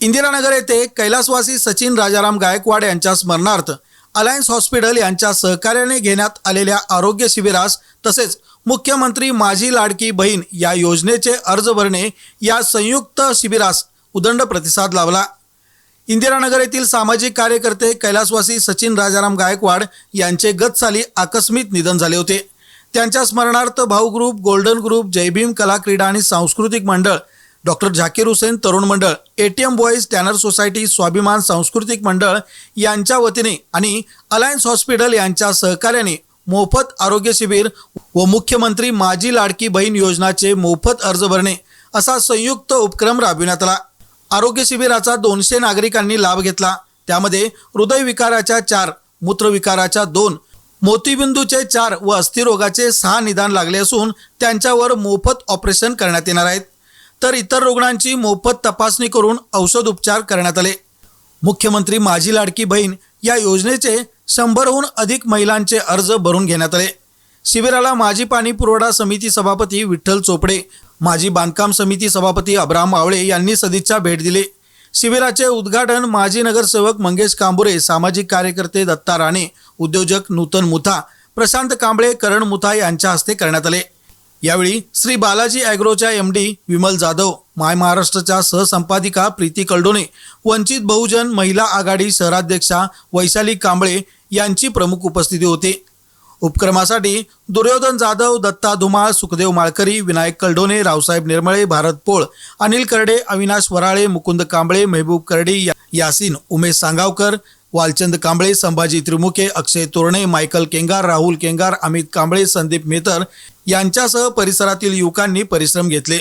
इंदिरानगर येथे कैलासवासी सचिन राजाराम गायकवाड यांच्या स्मरणार्थ अलायन्स हॉस्पिटल यांच्या सहकार्याने घेण्यात आलेल्या आरोग्य शिबिरास तसेच मुख्यमंत्री माझी लाडकी बहीण या योजनेचे अर्ज भरणे या संयुक्त शिबिरास उदंड प्रतिसाद लावला इंदिरानगर येथील सामाजिक कार्यकर्ते कैलासवासी सचिन राजाराम गायकवाड यांचे गत साली आकस्मिक निधन झाले होते. त्यांच्या स्मरणार्थ भाऊ ग्रुप गोल्डन ग्रुप जयभीम कला क्रीडा आणि सांस्कृतिक मंडळ डॉक्टर झाकीर हुसेन तरुण मंडळ एटीएम बॉईज टॅनर सोसायटी स्वाभिमान सांस्कृतिक मंडळ यांच्या वतीने आणि अलायन्स हॉस्पिटल यांच्या सहकार्याने मोफत आरोग्य शिबिर व मुख्यमंत्री माझी लाडकी बहीण योजनाचे मोफत अर्ज भरणे असा संयुक्त उपक्रम राबविण्यात आला. आरोग्य शिबिराचा दोनशे नागरिकांनी लाभ घेतला. त्यामध्ये हृदयविकाराच्या चार मूत्रविकाराच्या दोन मोतीबिंदूचे चार व अस्थिरोगाचे सहा निदान लागले असून त्यांच्यावर मोफत ऑपरेशन करण्यात येणार आहेत. तर इतर रुग्णांची मोफत तपासणी करून औषध उपचार करण्यात आले. मुख्यमंत्री माझी लाडकी बहीण या योजनेचे शंभरहून अधिक महिलांचे अर्ज भरून घेण्यात आले. शिबिराला माजी पाणी पुरवठा समिती सभापती विठ्ठल चोपडे माजी बांधकाम समिती सभापती अब्राम आवळे यांनी सदिच्छा भेट दिली. शिबिराचे उद्घाटन माजी नगरसेवक मंगेश कांबुरे सामाजिक कार्यकर्ते दत्ता राणे उद्योजक नूतन मुथा प्रशांत कांबळे करण मुथा यांच्या हस्ते करण्यात आले. यावेळी Shri Balaji ॲग्रोच्या M D Vimal Jadhav my महाराष्ट्राच्या सहसंपादिका प्रीती कल्डोने वंचित बहुजन महिला आघाडी शहराध्यक्षा वैशाली कांबळे यांची प्रमुख उपस्थिती होती. उपक्रमासाठी दुर्योधन जाधव दत्ता धुमाळ सुखदेव माळकरी विनायक कल्डोने रावसाहेब निर्मळे भारत पोळ अनिल करडे अविनाश वराळे मुकुंद कांबळे मेहबूब करडे या- यासीन उमेश सांगावकर वालचंद कांबळे संभाजी त्रिमुखे अक्षय तोरणे मायकल केंगार राहुल केंगार अमित कांबळे संदीप मेतर यांच्यासह परिसरातील युवकांनी परिश्रम घेतले.